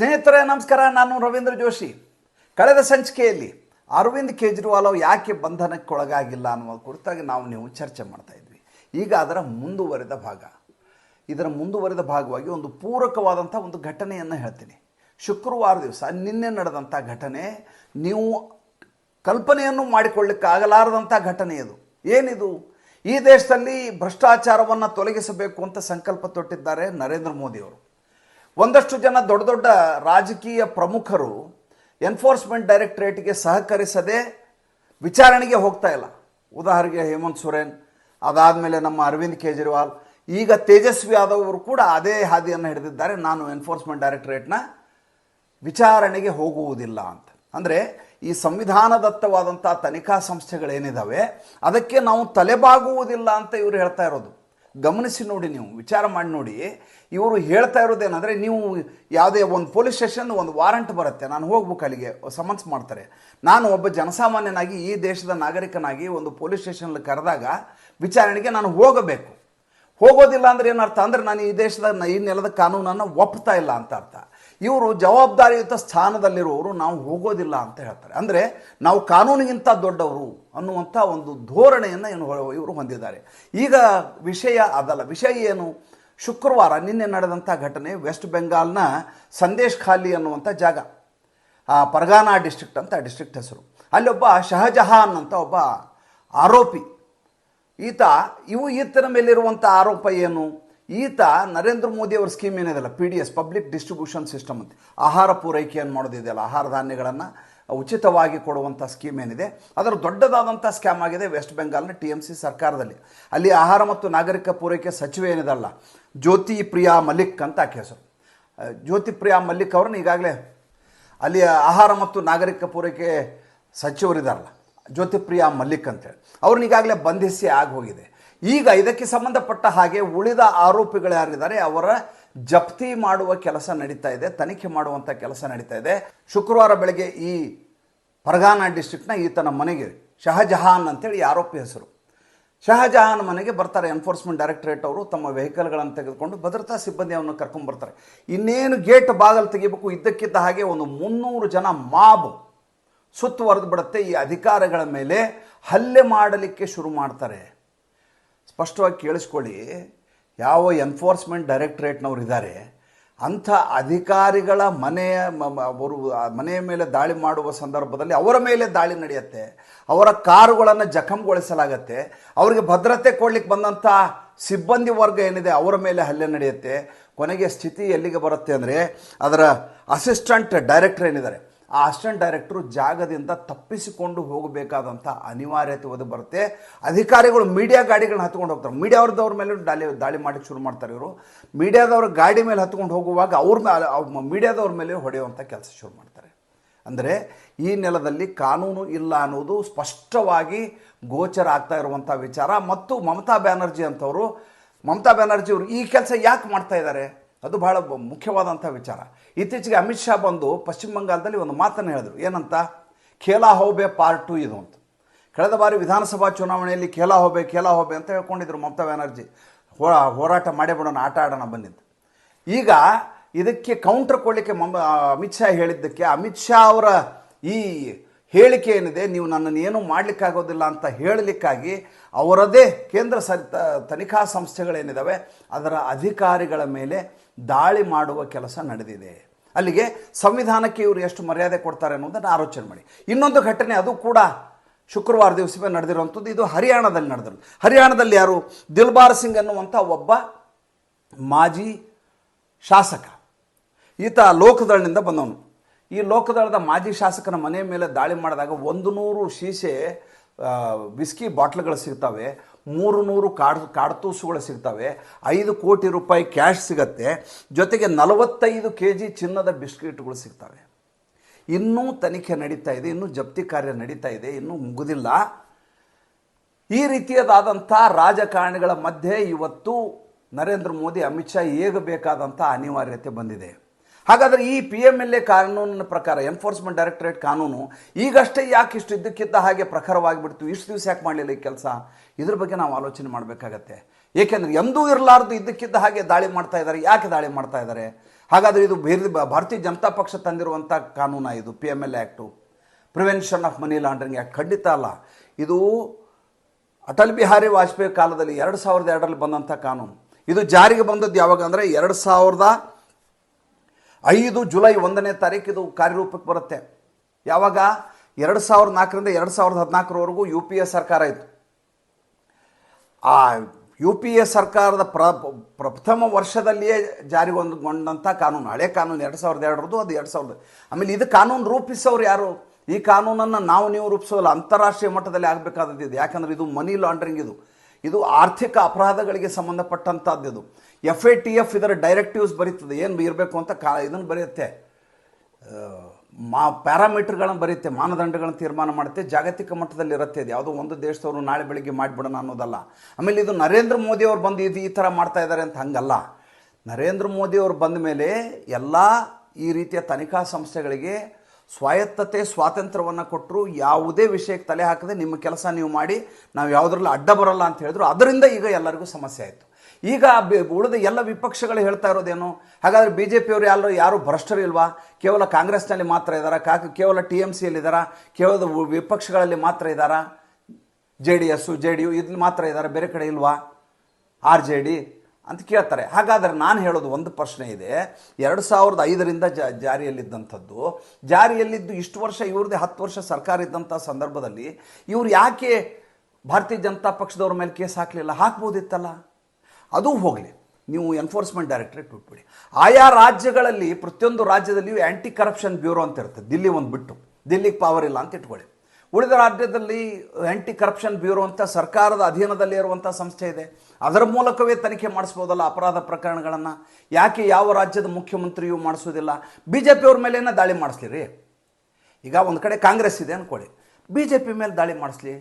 ಸ್ನೇಹಿತರೆ, ನಮಸ್ಕಾರ. ನಾನು ರವೀಂದ್ರ ಜೋಶಿ. ಕಳೆದ ಸಂಚಿಕೆಯಲ್ಲಿ ಅರವಿಂದ್ ಕೇಜ್ರಿವಾಲ್ ಅವರು ಯಾಕೆ ಬಂಧನಕ್ಕೊಳಗಾಗಿಲ್ಲ ಅನ್ನುವ ಕುರಿತಾಗಿ ನಾವು ನೀವು ಚರ್ಚೆ ಮಾಡ್ತಾ ಇದ್ವಿ. ಈಗ ಅದರ ಮುಂದುವರೆದ ಭಾಗ. ಇದರ ಮುಂದುವರೆದ ಭಾಗವಾಗಿ ಒಂದು ಪೂರಕವಾದಂಥ ಒಂದು ಘಟನೆಯನ್ನು ಹೇಳ್ತೀನಿ. ಶುಕ್ರವಾರ ದಿವಸ ನಿನ್ನೆ ನಡೆದಂಥ ಘಟನೆ, ನೀವು ಕಲ್ಪನೆಯನ್ನು ಮಾಡಿಕೊಳ್ಳಿಕ್ಕಾಗಲಾರದಂಥ ಘಟನೆ ಇದು. ಏನಿದು? ಈ ದೇಶದಲ್ಲಿ ಭ್ರಷ್ಟಾಚಾರವನ್ನು ತೊಲಗಿಸಬೇಕು ಅಂತ ಸಂಕಲ್ಪ ತೊಟ್ಟಿದ್ದಾರೆ ನರೇಂದ್ರ ಮೋದಿಯವರು ಒಂದಷ್ಟು ಜನ ದೊಡ್ಡ ದೊಡ್ಡ ರಾಜಕೀಯ ಪ್ರಮುಖರು ಎನ್ಫೋರ್ಸ್ಮೆಂಟ್ ಡೈರೆಕ್ಟರೇಟ್ಗೆ ಸಹಕರಿಸದೆ ವಿಚಾರಣೆಗೆ ಹೋಗ್ತಾ ಇಲ್ಲ. ಉದಾಹರಣೆಗೆ ಹೇಮಂತ್ ಸೊರೇನ್, ಅದಾದಮೇಲೆ ನಮ್ಮ ಅರವಿಂದ್ ಕೇಜ್ರಿವಾಲ್, ಈಗ ತೇಜಸ್ವಿ ಯಾದವ್ ಅವರು ಕೂಡ ಅದೇ ಹಾದಿಯನ್ನು ಹಿಡಿದಿದ್ದಾರೆ. ನಾನು ಎನ್ಫೋರ್ಸ್ಮೆಂಟ್ ಡೈರೆಕ್ಟರೇಟ್ನ ವಿಚಾರಣೆಗೆ ಹೋಗುವುದಿಲ್ಲ ಅಂತ. ಅಂದರೆ ಈ ಸಂವಿಧಾನದತ್ತವಾದಂಥ ತನಿಖಾ ಸಂಸ್ಥೆಗಳೇನಿದ್ದಾವೆ ಅದಕ್ಕೆ ನಾವು ತಲೆಬಾಗುವುದಿಲ್ಲ ಅಂತ ಇವರು ಹೇಳ್ತಾ ಇರೋದು. ಗಮನಿಸಿ ನೋಡಿ ನೀವು, ವಿಚಾರ ಮಾಡಿ ನೋಡಿ. ಇವರು ಹೇಳ್ತಾ ಇರೋದೇನಂದರೆ ನೀವು ಯಾವುದೇ ಒಂದು ಪೊಲೀಸ್ ಸ್ಟೇಷನ್ ಒಂದು ವಾರಂಟ್ ಬರುತ್ತೆ. ನಾನು ಹೋಗ್ಬೇಕು ಅಲ್ಲಿಗೆ, ಸಮನ್ಸ್ ಮಾಡ್ತಾರೆ. ನಾನು ಒಬ್ಬ ಜನಸಾಮಾನ್ಯನಾಗಿ ಈ ದೇಶದ ನಾಗರಿಕನಾಗಿ ಒಂದು ಪೊಲೀಸ್ ಸ್ಟೇಷನಲ್ಲಿ ಕರೆದಾಗ ವಿಚಾರಣೆಗೆ ನಾನು ಹೋಗಬೇಕು. ಹೋಗೋದಿಲ್ಲ ಅಂದ್ರೆ ಏನರ್ಥ ಅಂದ್ರೆ, ನಾನು ಈ ದೇಶದ, ಈ ನೆಲದ ಕಾನೂನನ್ನು ಒಪ್ತಾ ಇಲ್ಲ ಅಂತ ಅರ್ಥ. ಇವರು ಜವಾಬ್ದಾರಿಯುತ ಸ್ಥಾನದಲ್ಲಿರುವವರು ನಾವು ಹೋಗೋದಿಲ್ಲ ಅಂತ ಹೇಳ್ತಾರೆ. ಅಂದರೆ ನಾವು ಕಾನೂನಿಗಿಂತ ದೊಡ್ಡವರು ಅನ್ನುವಂಥ ಒಂದು ಧೋರಣೆಯನ್ನು ಏನು ಇವರು ಹೊಂದಿದ್ದಾರೆ. ಈಗ ವಿಷಯ ಅದಲ್ಲ. ವಿಷಯ ಏನು? ಶುಕ್ರವಾರ ನಿನ್ನೆ ನಡೆದಂಥ ಘಟನೆ ವೆಸ್ಟ್ ಬೆಂಗಾಲ್ನ ಸಂದೇಶ್ ಖಾಲಿ ಅನ್ನುವಂಥ ಜಾಗ. ಆ ಪರ್ಗಾನಾ ಡಿಸ್ಟ್ರಿಕ್ಟ್ ಅಂತ ಡಿಸ್ಟ್ರಿಕ್ಟ್ ಹೆಸರು. ಅಲ್ಲೊಬ್ಬ ಶಹಜಹಾನ್ ಅಂತ ಒಬ್ಬ ಆರೋಪಿ. ಈತ ಇವು ಈತನ ಮೇಲಿರುವಂಥ ಆರೋಪ ಏನು? ಈತ ನರೇಂದ್ರ ಮೋದಿ ಅವರ ಸ್ಕೀಮ್ ಏನಿದೆಯಲ್ಲ P D S public distribution system ಅಂತ. ಆಹಾರ ಪೂರೈಕೆಯನ್ನು ಮಾಡೋದಿದೆಯಲ್ಲ ಆಹಾರ ಧಾನ್ಯಗಳನ್ನು ಉಚಿತವಾಗಿ ಕೊಡುವಂಥ ಸ್ಕೀಮ್ ಏನಿದೆ. ಅದರ ದೊಡ್ಡದಾದಂಥ ಸ್ಕ್ಯಾಮ್ ಆಗಿದೆ ವೆಸ್ಟ್ ಬೆಂಗಾಲ್ನ ಟಿ ಎಂ ಸಿ ಸರ್ಕಾರದಲ್ಲಿ. ಅಲ್ಲಿ ಆಹಾರ ಮತ್ತು ನಾಗರಿಕ ಪೂರೈಕೆ ಸಚಿವೆ ಏನಿದಲ್ಲ, ಜ್ಯೋತಿ ಪ್ರಿಯಾ ಮಲ್ಲಿಕ್ ಅಂತ ಹೆಸರು. ಜ್ಯೋತಿ ಪ್ರಿಯಾ ಮಲ್ಲಿಕ್ ಅವ್ರನ್ನ ಈಗಾಗಲೇ ಅಲ್ಲಿ ಆಹಾರ ಮತ್ತು ನಾಗರಿಕ ಪೂರೈಕೆ ಸಚಿವರಿದಾರಲ್ಲ ಜ್ಯೋತಿಪ್ರಿಯಾ ಮಲ್ಲಿಕ್ ಅಂತೇಳಿ ಅವ್ರನ್ನ ಈಗಾಗಲೇ ಬಂಧಿಸಿ ಆಗಿ ಹೋಗಿದೆ. ಈಗ ಇದಕ್ಕೆ ಸಂಬಂಧಪಟ್ಟ ಹಾಗೆ ಉಳಿದ ಆರೋಪಿಗಳು ಯಾರಿದ್ದಾರೆ, ಅವರ ಜಪ್ತಿ ಮಾಡುವ ಕೆಲಸ ನಡೀತಾ ಇದೆ, ತನಿಖೆ ಮಾಡುವಂಥ ಕೆಲಸ ನಡೀತಾ ಇದೆ. ಶುಕ್ರವಾರ ಬೆಳಗ್ಗೆ ಈ ಪರಗಾನ ಡಿಸ್ಟ್ರಿಕ್ಟ್ನ ಈತನ ಮನೆಗೆ ಶಹಜಹಾನ್ ಅಂತೇಳಿ ಆರೋಪಿ ಹೆಸರು. ಶಹಜಹಾನ್ ಮನೆಗೆ ಬರ್ತಾರೆ ಎನ್ಫೋರ್ಸ್ಮೆಂಟ್ ಡೈರೆಕ್ಟರೇಟ್ ಅವರು ತಮ್ಮ ವೆಹಿಕಲ್ಗಳನ್ನು ತೆಗೆದುಕೊಂಡು ಭದ್ರತಾ ಸಿಬ್ಬಂದಿಯನ್ನು ಕರ್ಕೊಂಡು ಬರ್ತಾರೆ. ಇನ್ನೇನು ಗೇಟ್ ಬಾಗಲು ತೆಗಿಬೇಕು, ಇದ್ದಕ್ಕಿದ್ದ ಹಾಗೆ ಒಂದು ಮುನ್ನೂರು ಜನ ಮಾಬ್ ಸುತ್ತುವರೆದು ಬಿಡುತ್ತೆ. ಈ ಅಧಿಕಾರಿಗಳ ಮೇಲೆ ಹಲ್ಲೆ ಮಾಡಲಿಕ್ಕೆ ಶುರು ಮಾಡ್ತಾರೆ. ಸ್ಪಷ್ಟವಾಗಿ ಕೇಳಿಸ್ಕೊಳ್ಳಿ, ಯಾವ ಎನ್ಫೋರ್ಸ್ಮೆಂಟ್ ಡೈರೆಕ್ಟ್ರೇಟ್ನವ್ರು ಇದ್ದಾರೆ ಅಂಥ ಅಧಿಕಾರಿಗಳ ಮನೆಯ ಅವರು ಮನೆಯ ಮೇಲೆ ದಾಳಿ ಮಾಡುವ ಸಂದರ್ಭದಲ್ಲಿ ಅವರ ಮೇಲೆ ದಾಳಿ ನಡೆಯುತ್ತೆ, ಅವರ ಕಾರುಗಳನ್ನು ಜಖಂಗೊಳಿಸಲಾಗತ್ತೆ, ಅವರಿಗೆ ಭದ್ರತೆ ಕೊಡ್ಲಿಕ್ಕೆ ಬಂದಂಥ ಸಿಬ್ಬಂದಿ ವರ್ಗ ಏನಿದೆ ಅವರ ಮೇಲೆ ಹಲ್ಲೆ ನಡೆಯುತ್ತೆ, ಕೊನೆಗೆ ಸ್ಥಿತಿ ಎಲ್ಲಿಗೆ ಬರುತ್ತೆ ಅಂದರೆ ಅದರ ಅಸಿಸ್ಟೆಂಟ್ ಡೈರೆಕ್ಟರ್ ಏನಿದ್ದಾರೆ. ಆ ಅಸಿಸ್ಟೆಂಟ್ ಡೈರೆಕ್ಟರು ಜಾಗದಿಂದ ತಪ್ಪಿಸಿಕೊಂಡು ಹೋಗಬೇಕಾದಂಥ ಅನಿವಾರ್ಯತೆ ಒದು ಬರುತ್ತೆ. ಅಧಿಕಾರಿಗಳು ಮೀಡಿಯಾ ಗಾಡಿಗಳನ್ನ ಹತ್ಕೊಂಡು ಹೋಗ್ತಾರೆ. ಮೀಡಿಯಾವ್ರದವ್ರ ಮೇಲೆ ದಾಳಿ ದಾಳಿ ಮಾಡಿ ಶುರು ಮಾಡ್ತಾರೆ ಇವರು. ಮೀಡಿಯಾದವ್ರ ಗಾಡಿ ಮೇಲೆ ಹತ್ಕೊಂಡು ಹೋಗುವಾಗ ಅವ್ರ ಮೇಲೆ ಮೀಡಿಯಾದವ್ರ ಮೇಲೆ ಹೊಡೆಯುವಂಥ ಕೆಲಸ ಶುರು ಮಾಡ್ತಾರೆ. ಅಂದರೆ ಈ ನೆಲದಲ್ಲಿ ಕಾನೂನು ಇಲ್ಲ ಅನ್ನೋದು ಸ್ಪಷ್ಟವಾಗಿ ಗೋಚರ ಆಗ್ತಾ ಇರುವಂಥ ವಿಚಾರ. ಮತ್ತು ಮಮತಾ ಬ್ಯಾನರ್ಜಿ ಅಂಥವರು, ಮಮತಾ ಬ್ಯಾನರ್ಜಿ ಅವರು ಈ ಕೆಲಸ ಯಾಕೆ ಮಾಡ್ತಾ ಇದ್ದಾರೆ? ಅದು ಬಹಳ ಮುಖ್ಯವಾದಂಥ ವಿಚಾರ. ಇತ್ತೀಚೆಗೆ ಅಮಿತ್ ಶಾ ಬಂದು ಪಶ್ಚಿಮ ಬಂಗಾಲದಲ್ಲಿ ಒಂದು ಮಾತನ್ನು ಹೇಳಿದ್ರು. ಏನಂತ? ಖೇಲಾ ಹೋಬೆ ಪಾರ್ಟ್ ಟು ಇದು ಅಂತ. ಕಳೆದ ಬಾರಿ ವಿಧಾನಸಭಾ ಚುನಾವಣೆಯಲ್ಲಿ ಖೇಲಾ ಹೋಬೆ ಖೇಲಾ ಹೋಬೆ ಅಂತ ಹೇಳ್ಕೊಂಡಿದ್ರು ಮಮತಾ ಬ್ಯಾನರ್ಜಿ. ಹೋರಾಟ ಮಾಡೇ ಬಿಡೋಣ, ಆಟ ಆಡೋಣ ಬಂದಿದ್ದು ಈಗ ಇದಕ್ಕೆ ಕೌಂಟರ್ ಕೊಡಲಿಕ್ಕೆ ಮಮ ಅಮಿತ್ ಶಾ ಹೇಳಿದ್ದಕ್ಕೆ ಅಮಿತ್ ಶಾ ಅವರ ಈ ಹೇಳಿಕೆ ಏನಿದೆ, ನೀವು ನನ್ನನ್ನು ಏನೂ ಮಾಡಲಿಕ್ಕಾಗೋದಿಲ್ಲ ಅಂತ ಹೇಳಲಿಕ್ಕಾಗಿ ಅವರದೇ ಕೇಂದ್ರ ಸರ್ ತನಿಖಾ ಸಂಸ್ಥೆಗಳೇನಿದ್ದಾವೆ ಅದರ ಅಧಿಕಾರಿಗಳ ಮೇಲೆ ದಾಳಿ ಮಾಡುವ ಕೆಲಸ ನಡೆದಿದೆ. ಅಲ್ಲಿಗೆ ಸಂವಿಧಾನಕ್ಕೆ ಇವರು ಎಷ್ಟು ಮರ್ಯಾದೆ ಕೊಡ್ತಾರೆ ಅನ್ನೋದನ್ನು ಆಲೋಚನೆ ಮಾಡಿ. ಇನ್ನೊಂದು ಘಟನೆ ಅದು ಕೂಡ ಶುಕ್ರವಾರ ದಿವಸವೇ ನಡೆದಿರುವಂಥದ್ದು. ಇದು ಹರಿಯಾಣದಲ್ಲಿ ನಡೆದರು ಹರಿಯಾಣದಲ್ಲಿ ಯಾರು? ದಿಲ್ಬಾರ್ ಸಿಂಗ್ ಅನ್ನುವಂಥ ಒಬ್ಬ ಮಾಜಿ ಶಾಸಕ. ಈತ ಲೋಕದಳದಿಂದ ಬಂದವನು. ಈ ಲೋಕದಳದ ಮಾಜಿ ಶಾಸಕನ ಮನೆ ಮೇಲೆ ದಾಳಿ ಮಾಡಿದಾಗ ಒಂದು ನೂರು ಆ, ವಿಸ್ಕಿ ಬಾಟ್ಲ್ಗಳು ಸಿಗ್ತವೆ. ಮೂರು ನೂರು ಕಾಡ್, ಕಾಡ್ತೂಸುಗಳು ಸಿಗ್ತವೆ, ಐದು ಕೋಟಿ ರೂಪಾಯಿ ಕ್ಯಾಶ್ ಸಿಗತ್ತೆ, ಜೊತೆಗೆ ನಲವತ್ತೈದು ಕೆ ಜಿ ಚಿನ್ನದ ಬಿಸ್ಕಿಟ್ಗಳು ಸಿಗ್ತವೆ. ಇನ್ನೂ ತನಿಖೆ ನಡೀತಾ ಇದೆ, ಇನ್ನೂ ಜಪ್ತಿ ಕಾರ್ಯ ನಡೀತಾ ಇದೆ, ಇನ್ನೂ ಮುಗುದಿಲ್ಲ. ಈ ರೀತಿಯದಾದಂಥ ರಾಜಕಾರಣಿಗಳ ಮಧ್ಯೆ ಇವತ್ತು ನರೇಂದ್ರ ಮೋದಿ, ಅಮಿತ್ ಶಾ ಏಗಬೇಕಾದಂಥ ಅನಿವಾರ್ಯತೆ ಬಂದಿದೆ. ಹಾಗಾದರೆ ಈ ಪಿ ಎಂ ಎಲ್ ಎ ಕಾನೂನಿನ ಪ್ರಕಾರ ಎನ್ಫೋರ್ಸ್ಮೆಂಟ್ ಡೈರೆಕ್ಟರೇಟ್ ಕಾನೂನು, ಈಗಷ್ಟೇ ಯಾಕೆ ಇಷ್ಟು ಇದ್ದಕ್ಕಿದ್ದ ಹಾಗೆ ಪ್ರಖರವಾಗಿಬಿಡ್ತು? ಇಷ್ಟು ದಿವಸ ಯಾಕೆ ಮಾಡಲಿಲ್ಲ ಈ ಕೆಲಸ? ಇದ್ರ ಬಗ್ಗೆ ನಾವು ಆಲೋಚನೆ ಮಾಡಬೇಕಾಗತ್ತೆ. ಏಕೆಂದರೆ ಎಂದೂ ಇರಲಾರ್ದು ಇದ್ದಕ್ಕಿದ್ದ ಹಾಗೆ ದಾಳಿ ಮಾಡ್ತಾ ಇದ್ದಾರೆ ಯಾಕೆ ದಾಳಿ ಮಾಡ್ತಾ ಇದ್ದಾರೆ ಹಾಗಾದರೆ ಇದು ಬೇರೆ ಭಾರತೀಯ ಜನತಾ ಪಕ್ಷ ತಂದಿರುವಂಥ ಕಾನೂನ ಇದು P M L act prevention of money laundering act ಖಂಡಿತ ಅಲ್ಲ. ಇದು ಅಟಲ್ ಬಿಹಾರಿ ವಾಜಪೇಯಿ ಕಾಲದಲ್ಲಿ ಎರಡು ಸಾವಿರದ ಎರಡರಲ್ಲಿ ಬಂದಂಥ ಕಾನೂನು. ಇದು ಜಾರಿಗೆ ಬಂದದ್ದು ಯಾವಾಗ ಅಂದರೆ ಎರಡು ಸಾವಿರದ ಐದು ಜುಲೈ ಒಂದನೇ ತಾರೀಕು ಇದು ಕಾರ್ಯರೂಪಕ್ಕೆ ಬರುತ್ತೆ. ಯಾವಾಗ? ಎರಡು ಸಾವಿರದ ನಾಲ್ಕರಿಂದ ಎರಡು ಸಾವಿರದ ಹದಿನಾಲ್ಕರವರೆಗೂ ಯು ಪಿ ಎ ಸರ್ಕಾರ ಇತ್ತು. ಆ ಯು ಪಿ ಎ ಸರ್ಕಾರದ ಪ್ರ, ಪ್ರಥಮ ವರ್ಷದಲ್ಲಿಯೇ ಜಾರಿಗೊಂಡಂಥ ಕಾನೂನು, ಹಳೆ ಕಾನೂನು ಎರಡು ಸಾವಿರದ ಎರಡರದ್ದು, ಅದು ಎರಡು ಸಾವಿರದ ಆಮೇಲೆ ಇದು ಕಾನೂನು ರೂಪಿಸೋರು ಯಾರು? ಈ ಕಾನೂನನ್ನು ನಾವು ನೀವು ರೂಪಿಸೋಲ್ಲ, ಅಂತಾರಾಷ್ಟ್ರೀಯ ಮಟ್ಟದಲ್ಲಿ ಆಗಬೇಕಾದದ್ದು ಇದು ಯಾಕಂದರೆ ಇದು ಮನಿ ಲಾಂಡ್ರಿಂಗ್ ಇದು. ಇದು ಆರ್ಥಿಕ ಅಪರಾಧಗಳಿಗೆ ಸಂಬಂಧಪಟ್ಟಂಥದ್ದು ಎಫ್ ಎ ಟಿ ಎಫ್ ಇದರ ಡೈರೆಕ್ಟಿವ್ಸ್ ಬರೀತದೆ. ಏನು ಇರಬೇಕು ಅಂತ ಕಾ ಇದನ್ನು ಬರೆಯುತ್ತೆ. ಮಾ ಪ್ಯಾರಾಮೀಟರ್ಗಳನ್ನು ಬರೆಯುತ್ತೆ, ಮಾನದಂಡಗಳನ್ನು ತೀರ್ಮಾನ ಮಾಡುತ್ತೆ, ಜಾಗತಿಕ ಮಟ್ಟದಲ್ಲಿ ಇರುತ್ತೆ ಇದು. ಯಾವುದೋ ಒಂದು ದೇಶದವರು ನಾಳೆ ಬೆಳಿಗ್ಗೆ ಮಾಡಿಬಿಡೋಣ ಅನ್ನೋದಲ್ಲ. ಆಮೇಲೆ ಇದು ನರೇಂದ್ರ ಮೋದಿ ಅವರು ಬಂದು ಇದು ಈ ಥರ ಮಾಡ್ತಾ ಇದ್ದಾರೆ ಅಂತ ಹಂಗಲ್ಲ. ನರೇಂದ್ರ ಮೋದಿ ಅವರು ಬಂದ ಮೇಲೆ ಎಲ್ಲ ಈ ರೀತಿಯ ತನಿಖಾ ಸಂಸ್ಥೆಗಳಿಗೆ ಸ್ವಾಯತ್ತತೆ, ಸ್ವಾತಂತ್ರ್ಯವನ್ನು ಕೊಟ್ಟರು ಯಾವುದೇ ವಿಷಯಕ್ಕೆ ತಲೆ ಹಾಕದೆ ನಿಮ್ಮ ಕೆಲಸ ನೀವು ಮಾಡಿ, ನಾವು ಯಾವುದ್ರಲ್ಲಿ ಅಡ್ಡ ಬರಲ್ಲ ಅಂತ ಹೇಳಿದ್ರು. ಅದರಿಂದ ಈಗ ಎಲ್ಲರಿಗೂ ಸಮಸ್ಯೆ ಆಯಿತು. ಈಗ ಉಳಿದ ಎಲ್ಲ ವಿಪಕ್ಷಗಳು ಹೇಳ್ತಾ ಇರೋದೇನು? ಹಾಗಾದರೆ ಬಿ ಜೆ ಪಿಯವರು ಯಾರು ಯಾರು ಭ್ರಷ್ಟರಿಲ್ವಾ ಕೇವಲ ಕಾಂಗ್ರೆಸ್ನಲ್ಲಿ ಮಾತ್ರ ಇದ್ದಾರಾ ಕಾಕ ಕೇವಲ ಟಿ ಎಂ ಸಿಯಲ್ಲಿದ್ದಾರಾ ಕೇವಲ ವಿಪಕ್ಷಗಳಲ್ಲಿ ಮಾತ್ರ ಇದ್ದಾರಾ J D S, J D U ಇಲ್ಲಿ ಮಾತ್ರ ಇದ್ದಾರೆ ಬೇರೆ ಕಡೆ ಇಲ್ವಾ? R J D? ಅಂತ ಕೇಳ್ತಾರೆ. ಹಾಗಾದರೆ ನಾನು ಹೇಳೋದು ಒಂದು ಪ್ರಶ್ನೆ ಇದೆ. ಎರಡು ಸಾವಿರದ ಐದರಿಂದ ಜ, ಜಾರಿಯಲ್ಲಿದ್ದಂಥದ್ದು, ಜಾರಿಯಲ್ಲಿದ್ದು ಇಷ್ಟು ವರ್ಷ ಇವ್ರದ್ದೇ ಹತ್ತು ವರ್ಷ ಸರ್ಕಾರ ಇದ್ದಂಥ ಸಂದರ್ಭದಲ್ಲಿ ಇವರು ಯಾಕೆ ಭಾರತೀಯ ಜನತಾ ಪಕ್ಷದವ್ರ ಮೇಲೆ ಕೇಸ್ ಹಾಕಲಿಲ್ಲ? ಹಾಕ್ಬೋದಿತ್ತಲ್ಲ? ಅದು ಹೋಗಲಿ. ನೀವು ಎನ್ಫೋರ್ಸ್ಮೆಂಟ್ ಡೈರೆಕ್ಟ್ರೇಟ್ ಬಿಟ್ಬಿಡಿ. ಆಯಾ ರಾಜ್ಯಗಳಲ್ಲಿ ಪ್ರತಿಯೊಂದು ರಾಜ್ಯದಲ್ಲಿಯೂ ಆ್ಯಂಟಿ ಕರಪ್ಷನ್ ಬ್ಯೂರೋ ಅಂತ ಇರುತ್ತೆ. ದಿಲ್ಲಿ ಒಂದು ಬಿಟ್ಟು. ದಿಲ್ಲಿಗೆ ಪವರ್ ಇಲ್ಲ ಅಂತ ಇಟ್ಕೊಳ್ಳಿ. ಉಳಿದ ರಾಜ್ಯದಲ್ಲಿ ಆ್ಯಂಟಿ ಕರಪ್ಷನ್ ಬ್ಯೂರೋ ಅಂತ ಸರ್ಕಾರದ ಅಧೀನದಲ್ಲಿ ಇರುವಂಥ ಸಂಸ್ಥೆ ಇದೆ. ಅದರ ಮೂಲಕವೇ ತನಿಖೆ ಮಾಡಿಸ್ಬೋದಲ್ಲ ಅಪರಾಧ ಪ್ರಕರಣಗಳನ್ನು? ಯಾಕೆ ಯಾವ ರಾಜ್ಯದ ಮುಖ್ಯಮಂತ್ರಿಯೂ ಮಾಡಿಸೋದಿಲ್ಲ ಬಿ ಜೆ ಪಿಯವ್ರ ಮೇಲೇನ ದಾಳಿ ಮಾಡಿಸ್ಲಿ ಈಗ ಒಂದು ಕಡೆ ಕಾಂಗ್ರೆಸ್ ಇದೆ ಅಂದ್ಕೊಳ್ಳಿ ಬಿ ಜೆ ಪಿ ಮೇಲೆ ದಾಳಿ ಮಾಡಿಸ್ಲಿ?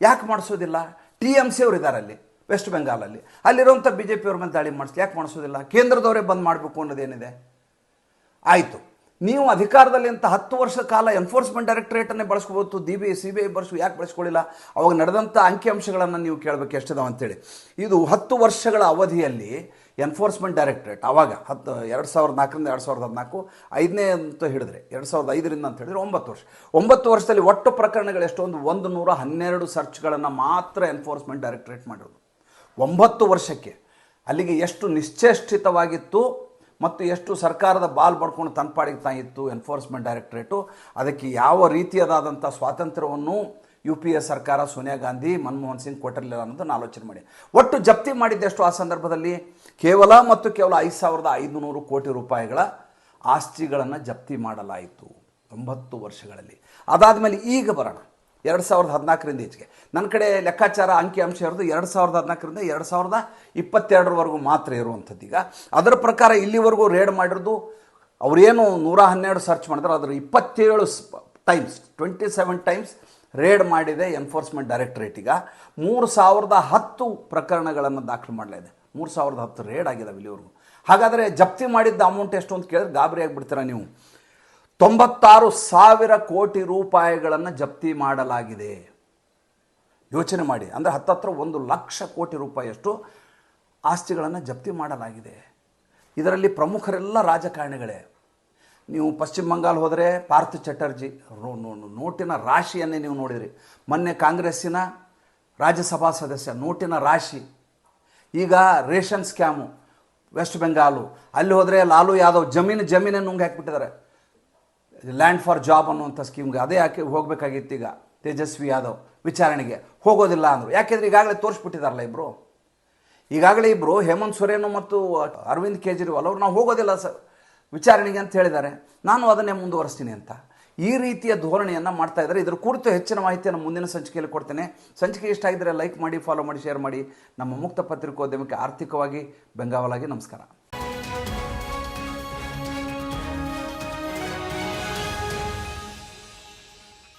ಯಾಕೆ ಮಾಡಿಸೋದಿಲ್ಲ ಟಿ ಎಂ ಸಿ ಅವ್ರು ಇದ್ದಾರೆ ಅಲ್ಲಿ ವೆಸ್ಟ್ ಬೆಂಗಾಲಲ್ಲಿ ಅಲ್ಲಿರುವಂಥ ಬಿ ಜೆ ಪಿಯವ್ರ ಮೇಲೆ ದಾಳಿ ಮಾಡಿಸ್ಲಿ, ಯಾಕೆ ಮಾಡಿಸೋದಿಲ್ಲ ಕೇಂದ್ರದವರೇ ಬಂದ್ ಮಾಡಬೇಕು ಅನ್ನೋದೇನಿದೆ? ಆಯಿತು. ನೀವು ಅಧಿಕಾರದಲ್ಲಿ ಅಂತ ಹತ್ತು ವರ್ಷ ಕಾಲ ಎನ್ಫೋರ್ಸ್ಮೆಂಟ್ ಡೈರೆಕ್ಟರೇಟನ್ನೇ ಬಳಸ್ಕೋಬೋದು D B C B I ಬರ್ಸು, ಯಾಕೆ ಬಳಸ್ಕೊಳ್ಳಿಲ್ಲ ಅವಾಗ ನಡೆದಂಥ ಅಂಕಿಅಂಶಗಳನ್ನು ನೀವು ಕೇಳಬೇಕು ಎಷ್ಟಿದಾವೆ ಅಂತೇಳಿ. ಇದು ಹತ್ತು ವರ್ಷಗಳ ಅವಧಿಯಲ್ಲಿ ಎನ್ಫೋರ್ಸ್ಮೆಂಟ್ ಡೈರೆಕ್ಟರೇಟ್ ಆವಾಗ ಹತ್ತು ಎರಡು ಸಾವಿರದ ನಾಲ್ಕರಿಂದ ಎರಡು ಸಾವಿರದ ಹದಿನಾಲ್ಕು, ಐದನೇ ಅಂತ ಹೇಳಿದ್ರೆ ಎರಡು ಸಾವಿರದ ಐದರಿಂದ ಅಂತ ಹೇಳಿದ್ರೆ ಒಂಬತ್ತು ವರ್ಷ. ಒಂಬತ್ತು ವರ್ಷದಲ್ಲಿ ಒಟ್ಟು ಪ್ರಕರಣಗಳು ಎಷ್ಟೊಂದು ಒಂದು ನೂರ ಹನ್ನೆರಡು ಸರ್ಚ್ಗಳನ್ನು ಮಾತ್ರ ಎನ್ಫೋರ್ಸ್ಮೆಂಟ್ ಡೈರೆಕ್ಟರೇಟ್ ಮಾಡಿರೋದು. ಒಂಬತ್ತು ವರ್ಷಕ್ಕೆ ಅಲ್ಲಿಗೆ ಎಷ್ಟು ನಿಶ್ಚೇಷ್ಟಿತವಾಗಿತ್ತು? ಮತ್ತು ಎಷ್ಟು ಸರ್ಕಾರದ ಬಾಲ್ ಬಡ್ಕೊಂಡು ತನ್ಪಾಡಿಗೆ ಇತ್ತು ಎನ್ಫೋರ್ಸ್ಮೆಂಟ್ ಡೈರೆಕ್ಟ್ರೇಟು ಅದಕ್ಕೆ ಯಾವ ರೀತಿಯದಾದಂಥ ಸ್ವಾತಂತ್ರ್ಯವನ್ನು ಯು ಪಿ ಎ ಸರ್ಕಾರ ಸೋನಿಯಾ ಗಾಂಧಿ, ಮನಮೋಹನ್ ಸಿಂಗ್ ಕೊಟ್ಟಿರಲಿಲ್ಲ ಅನ್ನೋದನ್ನು ಆಲೋಚನೆ ಮಾಡಿ. ಒಟ್ಟು ಜಪ್ತಿ ಮಾಡಿದ್ದೆಷ್ಟು ಆ ಸಂದರ್ಭದಲ್ಲಿ? ಕೇವಲ ಮತ್ತು ಕೇವಲ ಐದು ಸಾವಿರದ ಐದುನೂರು ಕೋಟಿ ರೂಪಾಯಿಗಳ ಆಸ್ತಿಗಳನ್ನು ಜಪ್ತಿ ಮಾಡಲಾಯಿತು ಒಂಬತ್ತು ವರ್ಷಗಳಲ್ಲಿ. ಅದಾದಮೇಲೆ ಈಗ ಬರೋಣ. ಎರಡು ಸಾವಿರದ ಹದಿನಾಲ್ಕರಿಂದ ಈಚೆಗೆ. ನನ್ನ ಕಡೆ ಲೆಕ್ಕಾಚಾರ ಅಂಕಿ ಅಂಶ ಇರೋದು ಎರಡು ಸಾವಿರದ ಹದಿನಾಲ್ಕರಿಂದ ಎರಡು ಸಾವಿರದ ಇಪ್ಪತ್ತೆರಡರವರೆಗೂ ಮಾತ್ರ ಇರುವಂಥದ್ದು ಈಗ. ಅದರ ಪ್ರಕಾರ ಇಲ್ಲಿವರೆಗೂ ರೇಡ್ ಮಾಡಿರೋದು ಅವರೇನು ನೂರ ಹನ್ನೆರಡು ಸರ್ಚ್ ಮಾಡಿದ್ರೆ ಅದರ ಇಪ್ಪತ್ತೇಳು times twenty seven times raid ಮಾಡಿದೆ ಎನ್ಫೋರ್ಸ್ಮೆಂಟ್ ಡೈರೆಕ್ಟರೇಟ್ ಈಗ. ಮೂರು ಸಾವಿರದ ಹತ್ತು ಪ್ರಕರಣಗಳನ್ನು ದಾಖಲು ಮಾಡಲಾಗಿದೆ ಮೂರು ಸಾವಿರದ ಹತ್ತು ರೇಡ್ ಆಗಿದೆ ಇಲ್ಲಿವರೆಗೂ. ಹಾಗಾದರೆ ಜಪ್ತಿ ಮಾಡಿದ್ದ ಅಮೌಂಟ್ ಎಷ್ಟು ಅಂತ ಕೇಳಿದ್ರೆ ಗಾಬರಿ ಆಗಿಬಿಡ್ತೀರಾ ನೀವು? ತೊಂಬತ್ತಾರು ಸಾವಿರ ಕೋಟಿ ರೂಪಾಯಿಗಳನ್ನು ಜಪ್ತಿ ಮಾಡಲಾಗಿದೆ. ಯೋಚನೆ ಮಾಡಿ. ಅಂದರೆ ಹತ್ತತ್ರ ಒಂದು ಲಕ್ಷ ಕೋಟಿ ರೂಪಾಯಿಯಷ್ಟು ಆಸ್ತಿಗಳನ್ನು ಜಪ್ತಿ ಮಾಡಲಾಗಿದೆ. ಇದರಲ್ಲಿ ಪ್ರಮುಖರೆಲ್ಲ ರಾಜಕಾರಣಿಗಳೇ. ನೀವು ಪಶ್ಚಿಮ ಬಂಗಾಲ್ ಹೋದರೆ ಪಾರ್ಥ ಚಟರ್ಜಿ ನೋಟಿನ ರಾಶಿಯನ್ನೇ ನೀವು ನೋಡಿದ್ರಿ. ಮೊನ್ನೆ ಕಾಂಗ್ರೆಸ್ಸಿನ ರಾಜ್ಯಸಭಾ ಸದಸ್ಯ ನೋಟಿನ ರಾಶಿ. ಈಗ ರೇಷನ್ ಸ್ಕ್ಯಾಮು ವೆಸ್ಟ್ ಬೆಂಗಾಲು. ಅಲ್ಲಿ ಹೋದರೆ ಲಾಲು ಯಾದವ್ ಜಮೀನು ಜಮೀನನ್ನು ನುಂಗಿ ಹಾಕಿಬಿಟ್ಟಿದ್ದಾರೆ. ಲ್ಯಾಂಡ್ ಫಾರ್ ಜಾಬ್ ಅನ್ನುವಂಥ ಸ್ಕೀಮ್ಗೆ ಅದೇ ಯಾಕೆ ಹೋಗಬೇಕಾಗಿತ್ತು ಈಗ ತೇಜಸ್ವಿ ಯಾದವ್ ವಿಚಾರಣೆಗೆ. ಹೋಗೋದಿಲ್ಲ ಅಂದರು. ಯಾಕೆಂದ್ರೆ ಈಗಾಗಲೇ ತೋರಿಸ್ಬಿಟ್ಟಿದಾರಲ್ಲ ಇಬ್ಬರು ಈಗಾಗಲೇ ಇಬ್ಬರು ಹೇಮಂತ್ ಸೊರೇನು ಮತ್ತು ಅರವಿಂದ್ ಕೇಜ್ರಿವಾಲ್ ಅವರು ನಾವು ಹೋಗೋದಿಲ್ಲ ಸರ್ ವಿಚಾರಣೆಗೆ ಅಂತ ಹೇಳಿದ್ದಾರೆ. ನಾನು ಅದನ್ನೇ ಮುಂದುವರಿಸ್ತೀನಿ ಅಂತ. ಈ ರೀತಿಯ ಧೋರಣೆಯನ್ನು ಮಾಡ್ತಾ ಇದ್ದಾರೆ. ಇದ್ರ ಕುರಿತು ಹೆಚ್ಚಿನ ಮಾಹಿತಿಯನ್ನು ಮುಂದಿನ ಸಂಚಿಕೆಯಲ್ಲಿ ಕೊಡ್ತೇನೆ. ಸಂಚಿಕೆ ಇಷ್ಟ ಆಗಿದ್ದರೆ ಲೈಕ್ ಮಾಡಿ ಫಾಲೋ ಮಾಡಿ ಶೇರ್ ಮಾಡಿ. ನಮ್ಮ ಮುಕ್ತ ಪತ್ರಿಕೋದ್ಯಮಕ್ಕೆ ಆರ್ಥಿಕವಾಗಿ ಬೆಂಗಾವಲಾಗಿ ನಮಸ್ಕಾರ.